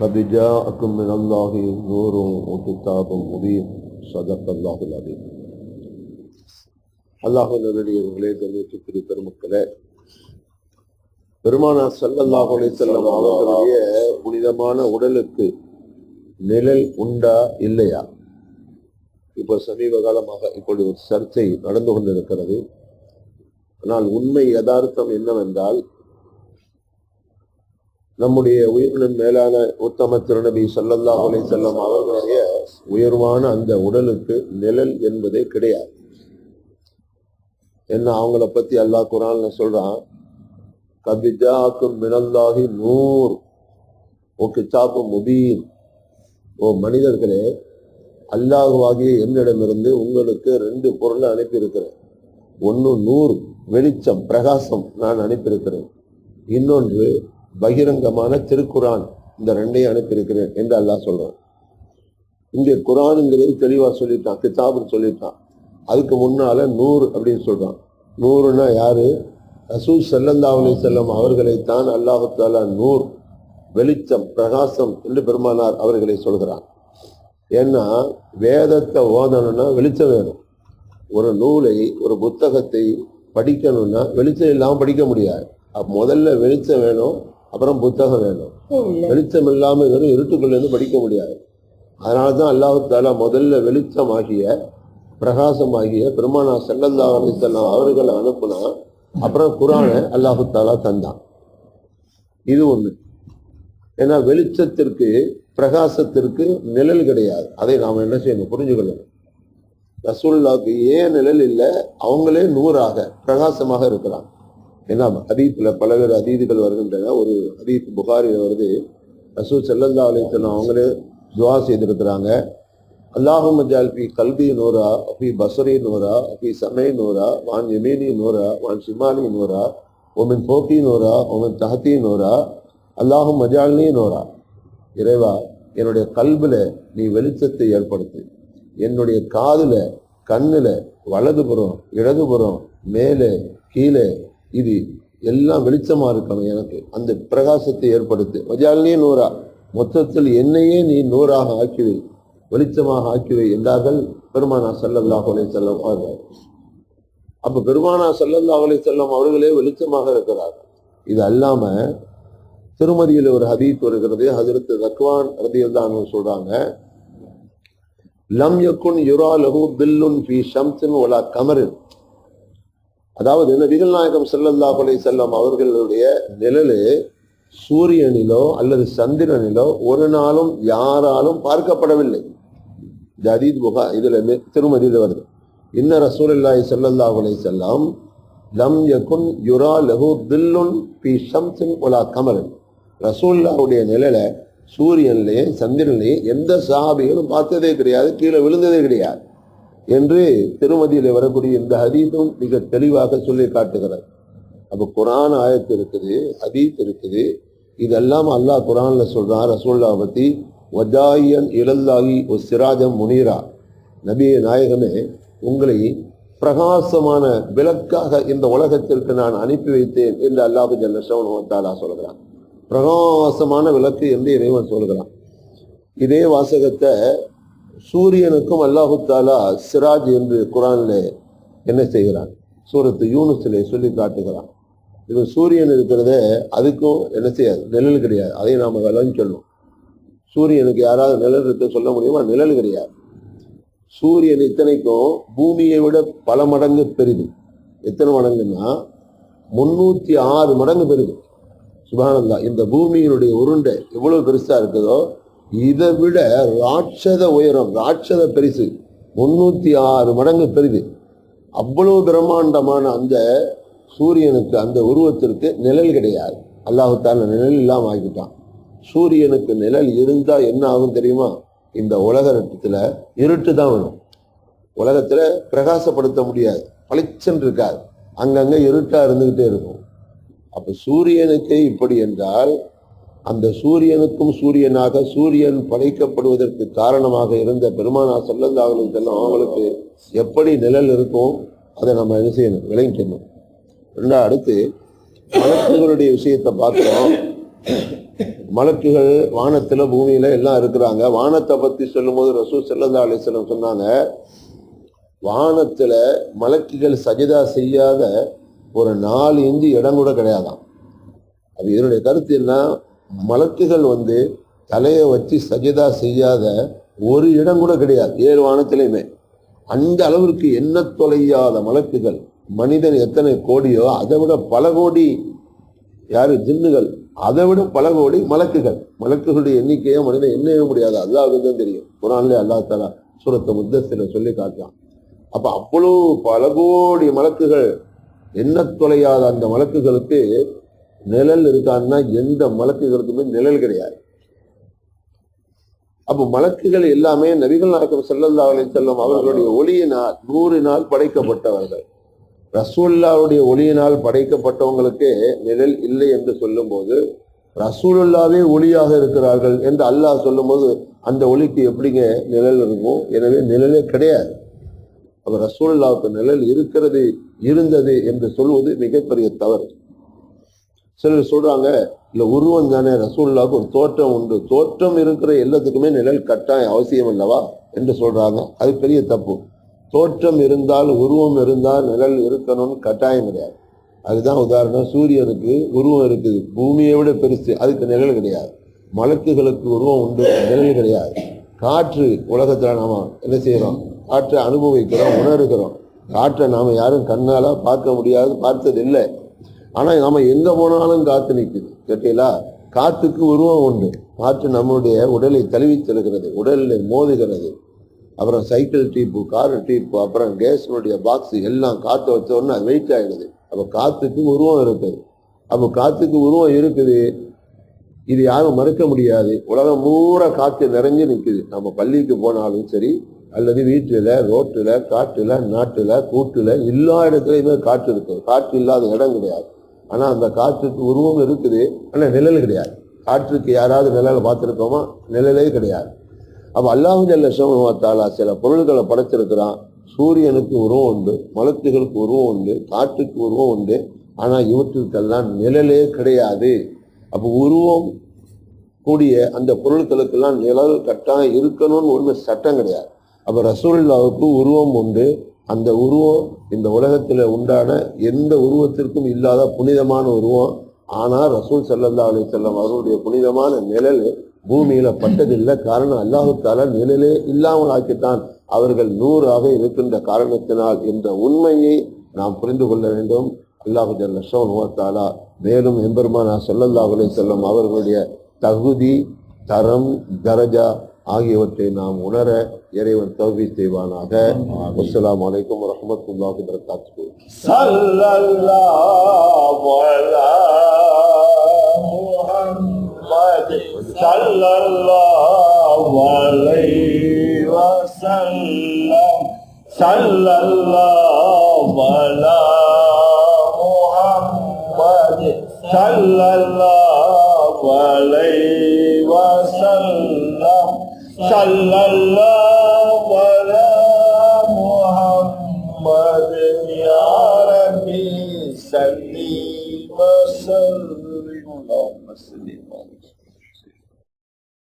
قد جاءكم من الله نور وكتاب مبين صدق الله العظيم அல்லாஹ் நல்லடியவர்களே கண்ணியத்துக்குரிய பெருமக்களே பெருமானா ஸல்லல்லாஹு அலைஹி வஸல்லம் அவர்களுடைய புனிதமான உடலுக்கு நிழல் உண்டா இல்லையா இப்போ சமீப காலமாக இப்பொழுது ஒரு சர்ச்சை நடந்து கொண்டிருக்கிறது ஆனால் உண்மை யதார்த்தம் என்னவென்றால் நம்முடைய உயிரினும் மேலான உத்தம திருநபி சல்லல்லா அலை செல்லம் அவர்களுடைய உயர்வான அந்த உடலுக்கு நிழல் என்பதே கிடையாது. என்ன அவங்கள பத்தி அல்லாஹ் குரான் சொல்றான்? கபிஜாக்கும் மினந்தாகி நூர். ஓ கிச்சாப்பு முபீன். ஓ மனிதர்களே அல்லாஹுவாகிய என்னிடமிருந்து உங்களுக்கு ரெண்டு பொருளை அனுப்பியிருக்கிறேன். ஒன்று நூறு வெளிச்சம் பிரகாசம் நான் அனுப்பியிருக்கிறேன். இன்னொன்று பகிரங்கமான திருக்குரான் இந்த ரெண்டையும் அனுப்பியிருக்கிறேன் என்று அல்லாஹ் சொல்றான். இங்கே குரானுங்கிறது தெளிவா சொல்லிட்டான் கிதாபுன்னு சொல்லிட்டான் அதுக்கு முன்னால நூறு அப்படின்னு சொல்றான். நூறுனா யாரு? ரசூல் ஸல்லல்லாஹு செல்லும் அவர்களைத்தான் அல்லாஹு நூர் வெளிச்சம் பிரகாசம் என்று பெருமானார் அவர்களை சொல்கிறான். ஏன்னா வேதத்தை ஓதணும்னா வெளிச்சம் வேணும். ஒரு நூலை ஒரு புத்தகத்தை படிக்கணும்னா வெளிச்சம் இல்லாமல் படிக்க முடியாது. முதல்ல வெளிச்சம் வேணும் அப்புறம் புத்தகம் வேணும். வெளிச்சம் இல்லாம வெறும் இருட்டுக்குள்ள இருந்து படிக்க முடியாது. அதனால தான் அல்லாஹு தாலா முதல்ல வெளிச்சமாகிய பிரகாசமாகிய பெருமானா ஸல்லல்லாஹு அலைஹி வஸல்லம் அவர்களை அனுப்புனா அப்புறம் குரானை அல்லாஹு தாலா தந்தான். இது ஒண்ணு. ஏன்னா வெளிச்சத்திற்கு பிரகாசத்திற்கு நிழல் கிடையாது. அதை நாம் என்ன செய்யணும்? புரிஞ்சுக்கணும் ரசூல்லாவுக்கு ஏன் நிழல் இல்லை? அவங்களே நூறாக பிரகாசமாக இருக்கிறாங்க. ஏன்னா ஹதீத்துல பலவேறு அதீதுகள் வருகின்றன. ஒரு ஹதீத் புகாரில் வருது ரசூல் செல்லல்லா அலிசல்லாம் அவங்களே துவா செய்திருக்கிறாங்க. அல்லாஹும் ஜால்பி கல்வி நூரா அஃபி பசரி நூரா அஃபி சமை நூரா வான் யமீனி நூரா வான் ஷிமாலி நூரா ஒமின் போக்கி நூரா ஒமின் தஹத்தி நூரா அல்லாஹும் மஜாலினி நூரா. இறைவா என்னுடைய கல்பில் நீ வெளிச்சத்தை ஏற்படுத்து. என்னுடைய காதில் கண்ணில் வலதுபுறம் இடதுபுறம் மேலே கீழே இது எல்லாம் வெளிச்சமா இருக்கணும் எனக்கு. அந்த பிரகாசத்தை ஏற்படுத்து. மஜாலினே நூறா. மொத்தத்தில் என்னையே நீ நூறாக ஆக்கிவை. வெளிச்சமாக ஆக்கிவை என்றார்கள் பெருமானா சல்லல்லாஹு அலைஹி செல்லம் அவர்கள். அப்ப பெருமானா சல்லல்லாஹு அலைஹி செல்லம் அவர்களே வெளிச்சமாக இருக்கிறார்கள் இது அல்லாம திருமதியில் ஒரு ஹதீத் வருகிறது. ஹஜரத் தக்வான் ரதியல்லான்னு சொல்றாங்க லம் யக்குன் யுரா லகு பில்லுன் ஃபி ஷம்சின் ஒலா கமரின். அதாவது நபிகள் நாயகம் செல்லல்லா அலைஹி செல்லம் அவர்களுடைய நிழலு சூரியனிலோ அல்லது சந்திரனிலோ ஒரு நாளும் யாராலும் பார்க்கப்படவில்லை. இந்த அதீத் புகா இதுல திருமதியில் வருது. இன்ன ரசூலில்லாய் செல்லல்லா அலைஹி செல்லம் லம் யகுன் யுரா லஹு தில்லுன் பி ஷம்சின் வலா கமலன் ரசூல்லாவுடைய நிழலை சூரியன்லேயும் சந்திரன்லேயும் எந்த சாபிகளும் பார்த்ததே கிடையாது கீழே விழுந்ததே கிடையாது. என்று திருமதியில் வரக்கூடிய இந்த ஹதீஸும் மிக தெளிவாக சொல்லி காட்டுகிறார். அப்போ குரான் ஆயத்து இருக்குது ஹதீஸ் இருக்குது. இதெல்லாம் அல்லாஹ் குரான்ல சொல்றான் ரசூல்லா பத்தி வஜாயன் இழந்தாகி ஒரு சிராஜம் முனீரா. நபிய நாயகமே உங்களை பிரகாசமான விளக்காக இந்த உலகத்திற்கு நான் அனுப்பி வைத்தேன் என்று அல்லாஹு ஜல்லா சொல்கிறான். பிரகாசமான விளக்கு என்று இறைவன் சொல்கிறான். இதே வாசகத்தை சூரியனுக்கும் அல்லாஹு தாலா சிராஜ் என்று குரான்ல என்ன செய்கிறான்? சூரத்து யூனுஸ்ல சொல்லி காட்டுகிறான். இது சூரியன் இருக்கிறத அதுக்கும் என்ன செய்யாது? நிழல் கிடையாது. அதை நாம சொல்லணும் சூரியனுக்கு யாராவது நிழல் இருக்க சொல்ல முடியுமா? நிழல் கிடையாது. சூரியன் இத்தனைக்கும் பூமியை விட பல மடங்கு பெரிது. எத்தனை மடங்குன்னா? முன்னூற்றி ஆறு மடங்கு பெரிது. சுபானந்தா இந்த பூமியினுடைய உருண்டை எவ்வளவு பெருசா இருக்குதோ இதை விட ராட்சத உயரம் ராட்சத பெருசு முன்னூற்றி ஆறு மடங்கு பெரிது. அவ்வளவு பிரம்மாண்டமான அந்த சூரியனுக்கு அந்த உருவத்திற்கு நிழல் கிடையாது. அல்லாஹுத்தால நிழல் இல்லாமல் ஆக்கிட்டான் சூரியனுக்கு நிழல் இருந்தால் என்ன ஆகும் தெரியுமா? இந்த உலகத்தில் இருட்டு தான் வேணும் உலகத்தில் பிரகாசப்படுத்த முடியாது. பளிச்சென்று இருக்காது. அங்கங்கே இருட்டாக இருந்துக்கிட்டே இருக்கும். அப்போ சூரியனுக்கு இப்படி என்றால் அந்த சூரியனுக்கும் சூரியனாக சூரியன் படைக்கப்படுவதற்கு காரணமாக இருந்த பெருமானா செல்லந்தாங்களும் செல்லும் அவங்களுக்கு எப்படி நிழல் இருக்கும் அதை நம்ம என்ன செய்யணும் விளங்கிக்கணும். ரெண்டா அடுத்து மலக்குகளுடைய விஷயத்தை பார்க்குறோம். மலக்குகள் வானத்தில் பூமியில் எல்லாம் இருக்கிறாங்க. வானத்தை பற்றி சொல்லும்போது ரசு ஸல்லல்லாஹு அலைஹி சொன்னாங்க வானத்தில் மலக்குகள் சஜிதா செய்யாத ஒரு நாலு இஞ்சி இடம் கூட கிடையாதாம். அது இதனுடைய கருத்து என்ன? மலக்குகள் வந்து தலையை வச்சு சஜிதா செய்யாத ஒரு இடம் கூட கிடையாது. ஏழு வானத்திலையுமே. அந்த அளவிற்கு எண்ண தொலையாத மலக்குகள் மனிதன் எத்தனை கோடியோ அதை விட பல கோடி யாரு? ஜின்னுகள். அதை விட பல கோடி மலக்குகள். மலக்குகளுடைய எண்ணிக்கையை மனிதன் எண்ணவே முடியாது. அல்லாவுக்கு தான் தெரியும். குரான்ல அல்லா தலா சூரத்தை முத்தத்தில் சொல்லி காட்டுறான். அப்ப அவ்வளோ பல கோடி மலக்குகள் எண்ண தொலையாத அந்த மலக்குகளுக்கு நிழல் இருக்கான்னா எந்த மலக்குகளுக்குமே நிழல் கிடையாது. அப்போ மலக்குகள் எல்லாமே நபிகள் நாயகம் ஸல்லல்லாஹு செல்லும் அவர்களுடைய ஒளியினால் நூறினால் படைக்கப்பட்டவர்கள். ரசூல்லாவுடைய ஒளியினால் படைக்கப்பட்டவங்களுக்கு நிழல் இல்லை என்று சொல்லும்போது ரசூலுல்லாவே ஒளியாக இருக்கிறார்கள் என்று அல்லாஹ் சொல்லும்போது அந்த ஒளிக்கு எப்படிங்க நிழல் இருக்கும்? எனவே நிழலே கிடையாது. அப்போ ரசூல்லாவுக்கு நிழல் இருக்கிறது இருந்தது என்று சொல்வது மிகப்பெரிய தவறு. சிலர் சொல்றாங்க இல்ல உருவம் தானே ரசூல்லாவுக்கு ஒரு தோற்றம் உண்டு. தோற்றம் இருக்கிற எல்லாத்துக்குமே நிழல் கட்டாயம் அவசியம் அல்லவா? என்று சொல்றாங்க. அது பெரிய தப்பு. தோற்றம் இருந்தால் உருவம் இருந்தால் நிழல் இருக்கணும்னு கட்டாயம் கிடையாது. அதுதான் உதாரணம். சூரியனுக்கு உருவம் இருக்குது. பூமியை விட பெருசு. அதுக்கு நிழல் கிடையாது. மலக்குகளுக்கு உருவம் உண்டு. நிழல் கிடையாது. காற்று உலகத்தில் நாம் என்ன செய்கிறோம் காற்றை அனுபவிக்கிறோம் உணர்கிறோம். காற்றை நாம் யாரும் கண்ணால் பார்க்க முடியாது பார்த்தது இல்லை ஆனால் நம்ம எங்கே போனாலும் காத்து நிற்குது கேட்டீங்களா? காத்துக்கு உருவம் உண்டு. காற்று நம்மளுடைய உடலை தழுவி செல்கிறது உடலில் மோதுகிறது. அப்புறம் சைக்கிள் டீப்பு கார் டீப்பு அப்புறம் கேஸினுடைய பாக்ஸ் எல்லாம் காற்று வச்ச அது வெயிட் ஆகிடுது அப்போ காற்றுக்கு உருவம் இருக்குது. அப்போ காற்றுக்கு உருவம் இருக்குது. இது யாரும் மறுக்க முடியாது. உலகம் பூரா காற்று நிறைஞ்சு நிற்குது நம்ம பள்ளிக்கு போனாலும் சரி அல்லது வீட்டில் ரோட்டில் காட்டில் நாட்டில் கூட்டில் எல்லா இடத்துலையுமே காற்று இருக்குது காற்று இல்லாத இடம் கிடையாது. ஆனால் அந்த காற்றுக்கு உருவம் இருக்குது ஆனால் நிழல் கிடையாது. காற்றுக்கு யாராவது நிழலை பார்த்துருக்கோமா? நிழலே கிடையாது. அப்போ அல்லாஹு ஜல்ல சில பொருள்களை படைச்சிருக்கிறான். சூரியனுக்கு உருவம் உண்டு மலத்துகளுக்கு உருவம் உண்டு காற்றுக்கு உருவம் உண்டு. ஆனால் இவற்றுக்கெல்லாம் நிழலே கிடையாது. அப்போ உருவம் கூடிய அந்த பொருட்களுக்கெல்லாம் நிழல் கட்டாயம் இருக்கணும்னு ஒன்று சட்டம் கிடையாது. அப்போ ரசூல்லாவுக்கு உருவம் உண்டு அந்த உருவம் இந்த உலகத்தில் உண்டான எந்த உருவத்திற்கும் இல்லாத புனிதமான உருவம். ஆனால் ரசூல் சல்லா அலி செல்லம் அவருடைய புனிதமான நிழல் பூமியில பட்டதில்லை. காரணம் அல்லாஹுத்தால நிழலே இல்லாமல் ஆக்கித்தான். அவர்கள் நூறாக இருக்கின்ற காரணத்தினால் என்ற உண்மையை நாம் புரிந்து கொள்ள வேண்டும். அல்லாஹு ஜல்ல மேலும் எம்பெருமானா ஸல்லல்லாஹு அலி செல்லம் அவர்களுடைய தகுதி தரம் தரஜா ஆகியவற்றை நாம் உணர இறைவன் தௌவி செய்வானாக. அஸ்லாம் வலைக்கம் வரமத்துல்லாஹி வரகாத்து சல்லல்லாஹு அலைஹி வஸல்லம். சல்லல்லாஹு அலா முஹம்மத் சல்லல்லாஹு Sallallahu.